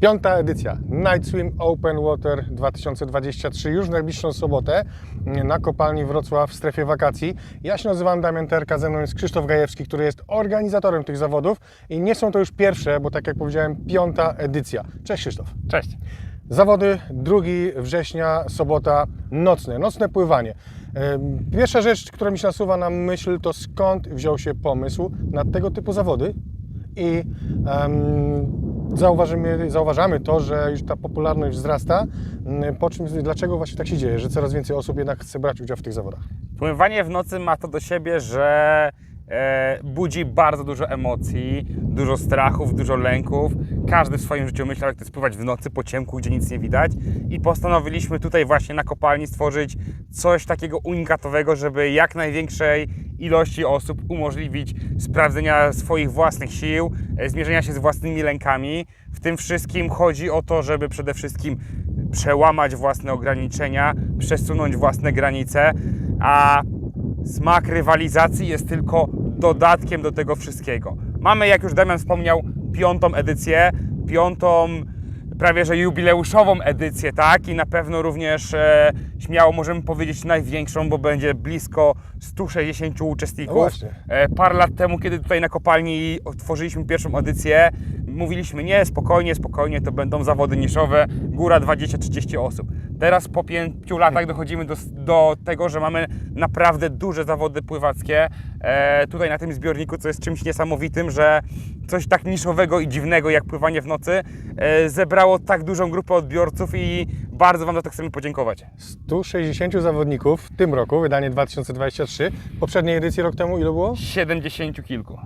Piąta edycja Night Swim Open Water 2023 już w najbliższą sobotę na kopalni Wrocław w strefie wakacji. Ja się nazywam Damian Terka, ze mną jest Krzysztof Gajewski, który jest organizatorem tych zawodów i nie są to już pierwsze, bo tak jak powiedziałem, piąta edycja. Cześć Krzysztof. Cześć. Zawody 2 września, sobota, nocne, nocne pływanie. Pierwsza rzecz, która mi się nasuwa na myśl, to skąd wziął się pomysł na tego typu zawody i em, zauważymy, zauważamy to, że już ta popularność wzrasta, m, po czym, dlaczego właśnie tak się dzieje, że coraz więcej osób jednak chce brać udział w tych zawodach. Pływanie w nocy ma to do siebie, że e, budzi bardzo dużo emocji, dużo strachów, dużo lęków. Każdy w swoim życiu myślał, jak to jest pływać w nocy po ciemku, gdzie nic nie widać. I postanowiliśmy tutaj właśnie na kopalni stworzyć coś takiego unikatowego, żeby jak największej ilości osób umożliwić sprawdzenia swoich własnych sił, e, zmierzenia się z własnymi lękami. W tym wszystkim chodzi o to, żeby przede wszystkim przełamać własne ograniczenia, przesunąć własne granice, a smak rywalizacji jest tylko dodatkiem do tego wszystkiego. Mamy, jak już Damian wspomniał, piątą edycję, piątą prawie że jubileuszową edycję, tak? I na pewno również e, śmiało możemy powiedzieć największą, bo będzie blisko 160 No uczestników. właśnie. E, Parę lat temu, kiedy tutaj na kopalni otworzyliśmy pierwszą edycję, mówiliśmy nie, spokojnie, spokojnie, to będą zawody niszowe, góra 20-30 osób. Teraz po pięciu latach dochodzimy do, do tego, że mamy naprawdę duże zawody pływackie e, tutaj na tym zbiorniku, co jest czymś niesamowitym, że coś tak niszowego i dziwnego jak pływanie w nocy e, zebrało tak dużą grupę odbiorców i bardzo Wam za to chcemy podziękować. 160 zawodników w tym roku, wydanie 2023. W poprzedniej edycji rok temu ile było? 70 kilku.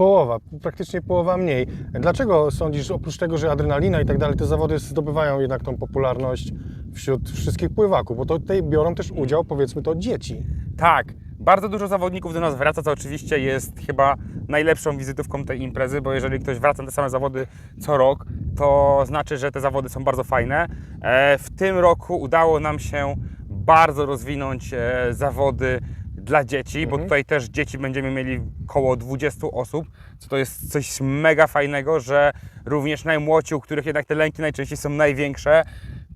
Połowa, praktycznie połowa mniej. Dlaczego sądzisz, oprócz tego, że adrenalina i tak dalej, te zawody zdobywają jednak tą popularność wśród wszystkich pływaków? Bo to tutaj biorą też udział, powiedzmy to, dzieci. Tak, bardzo dużo zawodników do nas wraca, co oczywiście jest chyba najlepszą wizytówką tej imprezy, bo jeżeli ktoś wraca na te same zawody co rok, to znaczy, że te zawody są bardzo fajne. E, W tym roku udało nam się bardzo rozwinąć e, zawody dla dzieci, bo tutaj też dzieci będziemy mieli około 20 osób, co to jest coś mega fajnego, że również najmłodsi, u których jednak te lęki najczęściej są największe,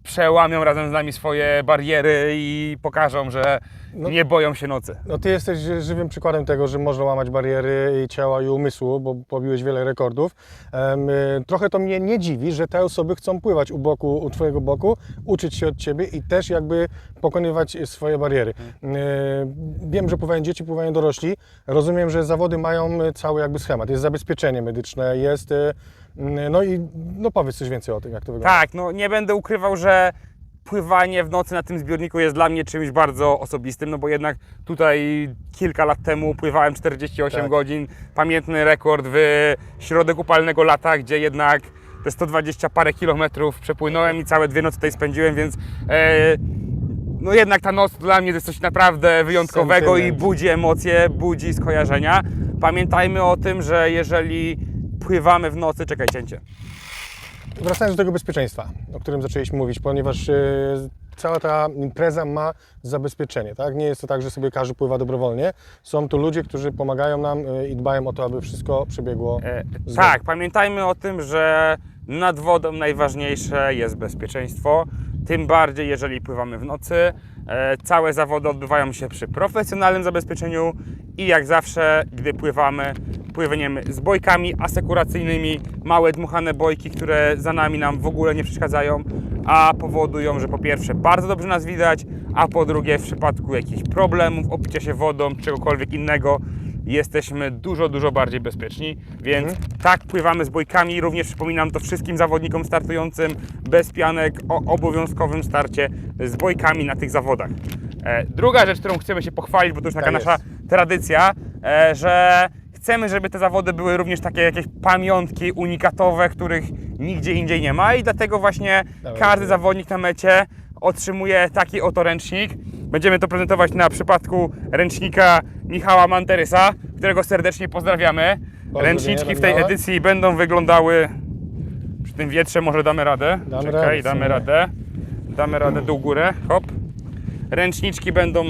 przełamią razem z nami swoje bariery i pokażą, że No- nie boją się nocy. No ty jesteś żywym przykładem tego, że można łamać bariery i ciała i umysłu, bo pobiłeś wiele rekordów. Y, trochę to mnie nie dziwi, że te osoby chcą pływać u boku, u twojego boku, uczyć się od ciebie i też jakby pokonywać swoje bariery. Mhm. Y, wiem, że pływają dzieci, pływają dorośli. Rozumiem, że zawody mają cały jakby schemat. Jest zabezpieczenie medyczne, jest... y, No i no powiedz coś więcej o tym, jak to wygląda. Tak, no nie będę ukrywał, że pływanie w nocy na tym zbiorniku jest dla mnie czymś bardzo osobistym, no bo jednak tutaj kilka lat temu pływałem 48 Tak. godzin, pamiętny rekord w środek upalnego lata, gdzie jednak te 120 parę kilometrów przepłynąłem i całe dwie noce tutaj spędziłem, więc e, no jednak ta noc dla mnie to jest coś naprawdę wyjątkowego i Sentyment. budzi emocje, budzi skojarzenia. Pamiętajmy o tym, że jeżeli pływamy w nocy, czekaj cięcie. Wracając do tego bezpieczeństwa, o którym zaczęliśmy mówić, ponieważ e, cała ta impreza ma zabezpieczenie, tak? Nie jest to tak, że sobie każdy pływa dobrowolnie. Są tu ludzie, którzy pomagają nam e, i dbają o to, aby wszystko przebiegło. E, tak, pamiętajmy o tym, że nad wodą najważniejsze jest bezpieczeństwo. Tym bardziej, jeżeli pływamy w nocy. E, całe zawody odbywają się przy profesjonalnym zabezpieczeniu i jak zawsze, gdy pływamy, płyniemy z bojkami asekuracyjnymi, małe dmuchane bojki, które za nami nam w ogóle nie przeszkadzają, a powodują, że po pierwsze bardzo dobrze nas widać, a po drugie w przypadku jakichś problemów, opicia się wodą, czegokolwiek innego, jesteśmy dużo, dużo bardziej bezpieczni. Więc tak pływamy z bojkami. Również przypominam to wszystkim zawodnikom startującym bez pianek o obowiązkowym starcie z bojkami na tych zawodach. E, druga rzecz, którą chcemy się pochwalić, bo to już taka Tak nasza tradycja, e, że chcemy, żeby te zawody były również takie jakieś pamiątki unikatowe, których nigdzie indziej nie ma i dlatego właśnie Dawaj, każdy zawodnik na mecie otrzymuje taki oto ręcznik. Będziemy to prezentować na przypadku ręcznika Michała Manterysa, którego serdecznie pozdrawiamy. Pozdrowienia Ręczniczki w tej edycji będą wyglądały przy tym wietrze może damy radę. Damy Czekaj, radę, damy radę. Damy radę dół górę. Hop. Ręczniczki będą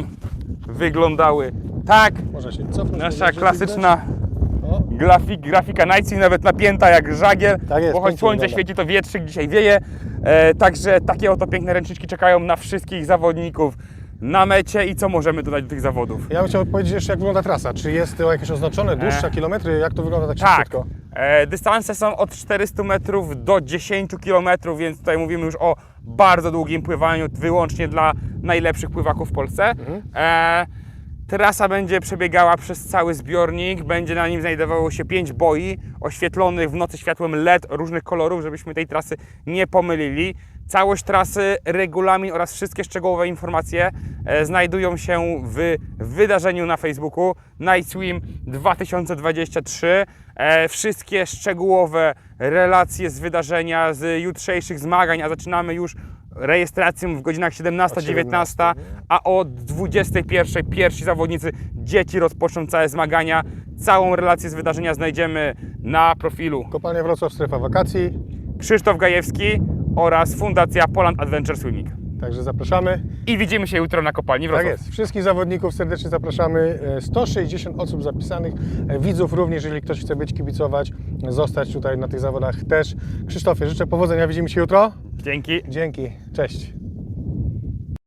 wyglądały tak. Można się cofnąć. Nasza żeby klasyczna grafik, grafika Night Swim nawet napięta jak żagiel, Tak jest, bo choć słońce świeci, to wietrzyk dzisiaj wieje. E, także takie oto piękne ręczniczki czekają na wszystkich zawodników na mecie i co możemy dodać do tych zawodów. Ja bym chciał powiedzieć jeszcze, jak wygląda trasa. Czy jest to jakieś oznaczone, dłuższa, E. kilometry? Jak to wygląda tak Tak, szybciutko? e, dystanse są od 400 metrów do 10 km, więc tutaj mówimy już o bardzo długim pływaniu, wyłącznie dla najlepszych pływaków w Polsce. Mhm. E, trasa będzie przebiegała przez cały zbiornik, będzie na nim znajdowało się 5 boi oświetlonych w nocy światłem LED różnych kolorów, żebyśmy tej trasy nie pomylili. Całość trasy, regulamin oraz wszystkie szczegółowe informacje e, znajdują się w wydarzeniu na Facebooku Night Swim 2023. E, wszystkie szczegółowe relacje z wydarzenia, z jutrzejszych zmagań, a zaczynamy już rejestracją w godzinach 17-19, a od 21 pierwsi zawodnicy, dzieci rozpoczną całe zmagania. Całą relację z wydarzenia znajdziemy na profilu Kopalnia Wrocław, strefa wakacji. Krzysztof Gajewski oraz Fundacja Poland Adventure Swimming. Także zapraszamy. I widzimy się jutro na kopalni Tak Wrocław. jest. Wszystkich zawodników serdecznie zapraszamy. E, 160 osób zapisanych, e, widzów również, jeżeli ktoś chce być kibicować, zostać tutaj na tych zawodach też. Krzysztofie, życzę powodzenia, widzimy się jutro. Dzięki. Dzięki, cześć.